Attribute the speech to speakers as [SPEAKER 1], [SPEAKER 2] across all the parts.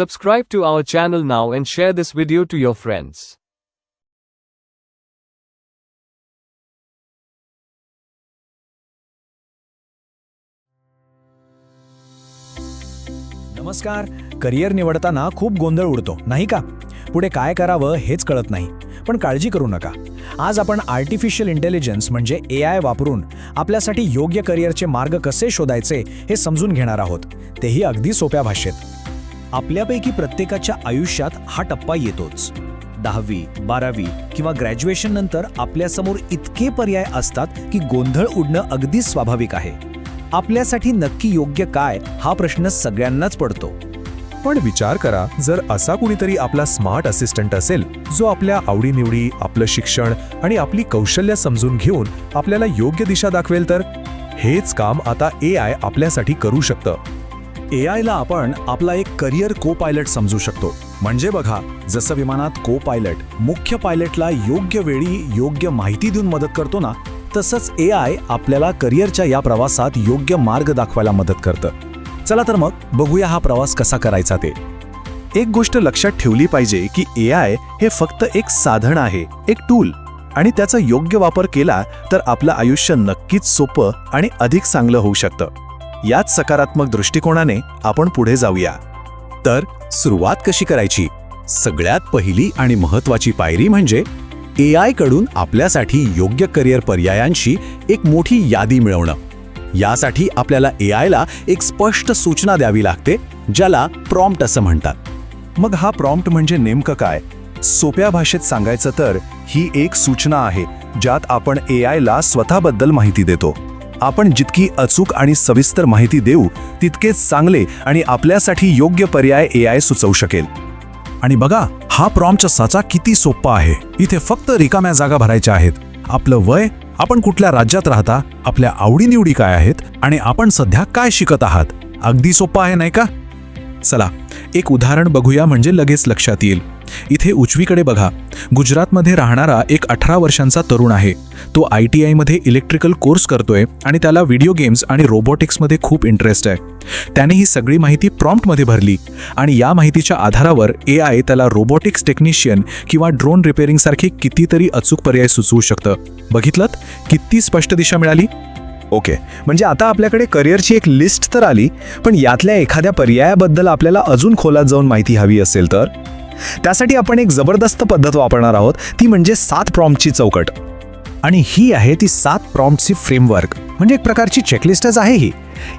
[SPEAKER 1] Subscribe to our channel now and share this video to your friends.
[SPEAKER 2] नमस्कार. Career निवडताना खूप गोंधळ उडतो नाही का? पुढे काय करावं हेच कळत नाही. पण काळजी करू नका. आज आपण आर्टिफिशियल इंटेलिजन्स म्हणजे ए आय वापरून आपल्यासाठी योग्य करिअरचे मार्ग कसे शोधायचे हे समजून घेणार आहोत. तेही अगदी सोप्या भाषेत. आपल्यापैकी प्रत्येकाच्या आयुष्यात हा टप्पा येतोच. दहावी बारावी किंवा ग्रॅज्युएशन नंतर आपल्यासमोर इतके पर्याय असतात की गोंधळ उडणं अगदी स्वाभाविक आहे. आपल्यासाठी नक्की योग्य काय हा प्रश्न सगळ्यांनाच पडतो.
[SPEAKER 3] पण विचार करा जर असा कुणीतरी आपला स्मार्ट असिस्टंट असेल जो आपल्या आवडीनिवडी आपलं शिक्षण आणि आपली कौशल्य समजून घेऊन आपल्याला योग्य दिशा दाखवेल तर? हेच काम आता ए आय आपल्यासाठी करू शकतं.
[SPEAKER 2] ए आयला आपण आपला एक करिअर को पायलट समजू शकतो. म्हणजे बघा जसं विमानात को पायलट मुख्य पायलटला योग्य वेळी योग्य माहिती देऊन मदत करतो ना तसंच ए आय आपल्याला करिअरच्या या प्रवासात योग्य मार्ग दाखवायला मदत करतं. चला तर मग बघूया हा प्रवास कसा करायचा ते.
[SPEAKER 3] एक गोष्ट लक्षात ठेवली पाहिजे की ए आय हे फक्त एक साधन आहे एक टूल आणि त्याचा योग्य वापर केला तर आपलं आयुष्य नक्कीच सोपं आणि अधिक चांगलं होऊ शकतं. याच सकारात्मक दृष्टिकोनाने आपण पुढे जाऊया. तर सुरुवात कशी करायची? सगळ्यात पहिली आणि महत्वाची पायरी म्हणजे ए आयकडून आपल्यासाठी योग्य करिअर पर्यायांशी एक मोठी यादी मिळवणं. यासाठी आपल्याला ए आयला एक स्पष्ट सूचना द्यावी लागते ज्याला प्रॉम्प्ट असं म्हणतात. मग हा प्रॉम्प्ट म्हणजे नेमकं काय? सोप्या भाषेत सांगायचं तर ही एक सूचना आहे ज्यात आपण ए आयला स्वतःबद्दल माहिती देतो. आपण जितकी अचूक आणि सविस्तर माहिती देऊ तितकेच चांगले आणि आपल्यासाठी योग्य पर्याय ए आय सुचवू शकेल. आणि बघा हा प्रॉम्प्टचा साचा किती सोपा आहे. इथे फक्त रिकाम्या जागा भरायच्या आहेत. आपलं वय आपण कुठल्या राज्यात राहता आपल्या आवडीनिवडी काय आहेत आणि आपण सध्या काय शिकत आहात. अगदी सोपं आहे नाही का? चला एक उदाहरण बघूया म्हणजे लगेच लक्षात येईल. इथे उजवीकडे बघा. गुजरातमध्ये राहणारा एक अठरा वर्षांचा तरुण आहे. तो आय टी आयमध्ये इलेक्ट्रिकल कोर्स करतोय आणि त्याला व्हिडिओ गेम्स आणि रोबोटिक्समध्ये खूप इंटरेस्ट आहे. त्याने ही सगळी माहिती प्रॉम्प्टमध्ये भरली आणि या माहितीच्या आधारावर ए आय त्याला रोबोटिक्स टेक्निशियन किंवा ड्रोन रिपेअरिंगसारखे कितीतरी अचूक पर्याय सुचवू शकतं. बघितलं किती स्पष्ट दिशा मिळाली? ओके. म्हणजे आता आपल्याकडे करिअरची एक लिस्ट तर आली पण यातल्या एखाद्या पर्यायाबद्दल आपल्याला अजून खोलात जाऊन माहिती हवी असेल तर? त्यासाठी आपण एक जबरदस्त पद्धत वापरणार आहोत ती म्हणजे सात प्रॉम्प्टची चौकट. आणि ही आहे ती सात प्रॉम्प्टची फ्रेमवर्क. म्हणजे एक प्रकारची चेकलिस्टच आहे ही.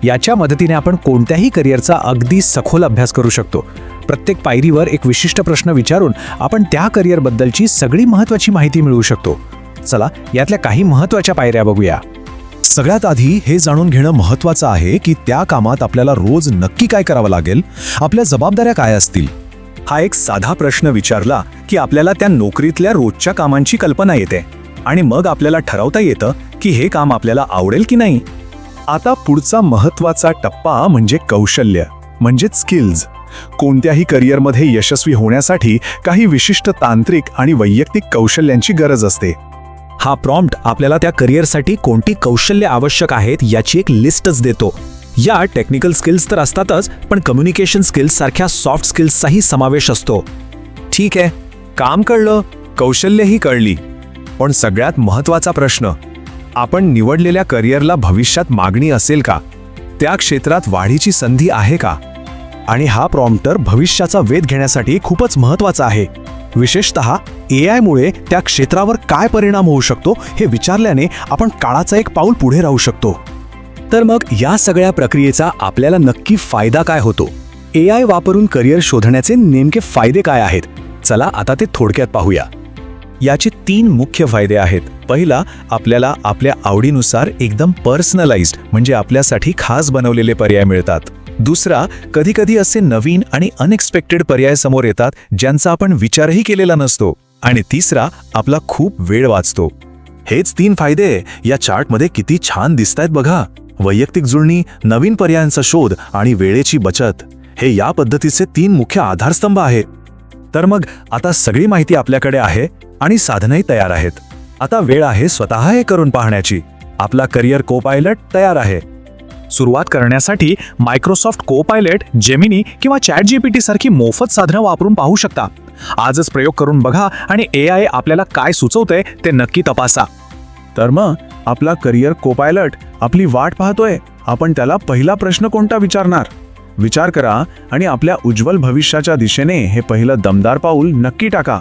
[SPEAKER 3] याच्या मदतीने आपण कोणत्याही करिअरचा अगदी सखोल अभ्यास करू शकतो. प्रत्येक पायरीवर एक विशिष्ट प्रश्न विचारून आपण त्या करिअरबद्दलची सगळी महत्त्वाची माहिती मिळवू शकतो. चला यातल्या काही महत्त्वाच्या पायऱ्या बघूया. सगळ्यात आधी हे जाणून घेणं महत्त्वाचं आहे की त्या कामात आपल्याला रोज नक्की काय करावं लागेल? आपल्या जबाबदाऱ्या काय असतील? हा एक साधा प्रश्न विचारला की आपल्याला त्या नोकरीतल्या रोजच्या कामांची कल्पना येते आणि मग आपल्याला ठरवता येतं की हे काम आपल्याला आवडेल की नाही. आता पुढचा महत्त्वाचा टप्पा म्हणजे कौशल्य म्हणजेच स्किल्स कोणत्याही करिअरमध्ये यशस्वी होण्यासाठी काही विशिष्ट तांत्रिक आणि वैयक्तिक कौशल्यांची गरज असते. हा प्रॉम्प्ट आपल्याला त्या करिअरसाठी कोणती कौशल्य आवश्यक आहेत याची एक लिस्टच देतो. या टेक्निकल स्किल्स तर असतातच पण कम्युनिकेशन स्किल्स सारख्या सॉफ्ट स्किल्सचाही समावेश असतो. ठीक आहे काम कळलं कौशल्यही कळली. पण सगळ्यात महत्त्वाचा प्रश्न आपण निवडलेल्या करिअरला भविष्यात मागणी असेल का? त्या क्षेत्रात वाढीची संधी आहे का? आणि हा प्रॉम्प्टर भविष्याचा वेध घेण्यासाठी खूपच महत्त्वाचा आहे. विशेषत ए आयमुळे त्या क्षेत्रावर काय परिणाम होऊ शकतो हे विचारल्याने आपण काळाचा एक पाऊल पुढे राहू शकतो. तर मग या सगळ्या प्रक्रियेचा आपल्याला नक्की फायदा काय होतो? ए आय वापरून करिअर शोधण्याचे नेमके फायदे काय आहेत? चला आता ते थोडक्यात पाहूया. याचे तीन मुख्य फायदे आहेत. पहिला आपल्याला आपल्या आवडीनुसार एकदम पर्सनलाइज्ड म्हणजे आपल्यासाठी खास बनवलेले पर्याय मिळतात. दुसरा कधीकधी असे नवीन आणि अनएक्सपेक्टेड पर्याय समोर येतात ज्यांचा आपण विचारही केलेला नसतो. आणि तिसरा आपला खूप वेळ वाचतो. हेच तीन फायदे या चार्टमध्ये किती छान दिसतायत बघा. वैयक्तिक जुळणी नवीन पर्यायांचा शोध आणि वेळेची बचत हे या पद्धतीचे तीन मुख्य आधारस्तंभ आहेत. तर मग आता सगळी माहिती आपल्याकडे आहे आणि साधनही तयार आहेत. आता वेळ आहे स्वतः हे करून पाहण्याची. आपला करिअर को पायलट तयार आहे.
[SPEAKER 2] सुरुवात करण्यासाठी मायक्रोसॉफ्ट को पायलट जेमिनी किंवा चॅट जीपीटी सारखी मोफत साधनं वापरून पाहू शकता. आजच प्रयोग करून बघा आणि ए आय आपल्याला काय सुचवतंय ते नक्की तपासा.
[SPEAKER 3] तर मग आपला करिअर कोपायलट आपली वाट पाहतोय. आपण त्याला पहिला प्रश्न कोणता विचारणार? विचार करा आणि आपल्या उज्ज्वल भविष्याच्या दिशेने हे पहिलं दमदार पाऊल नक्की टाका.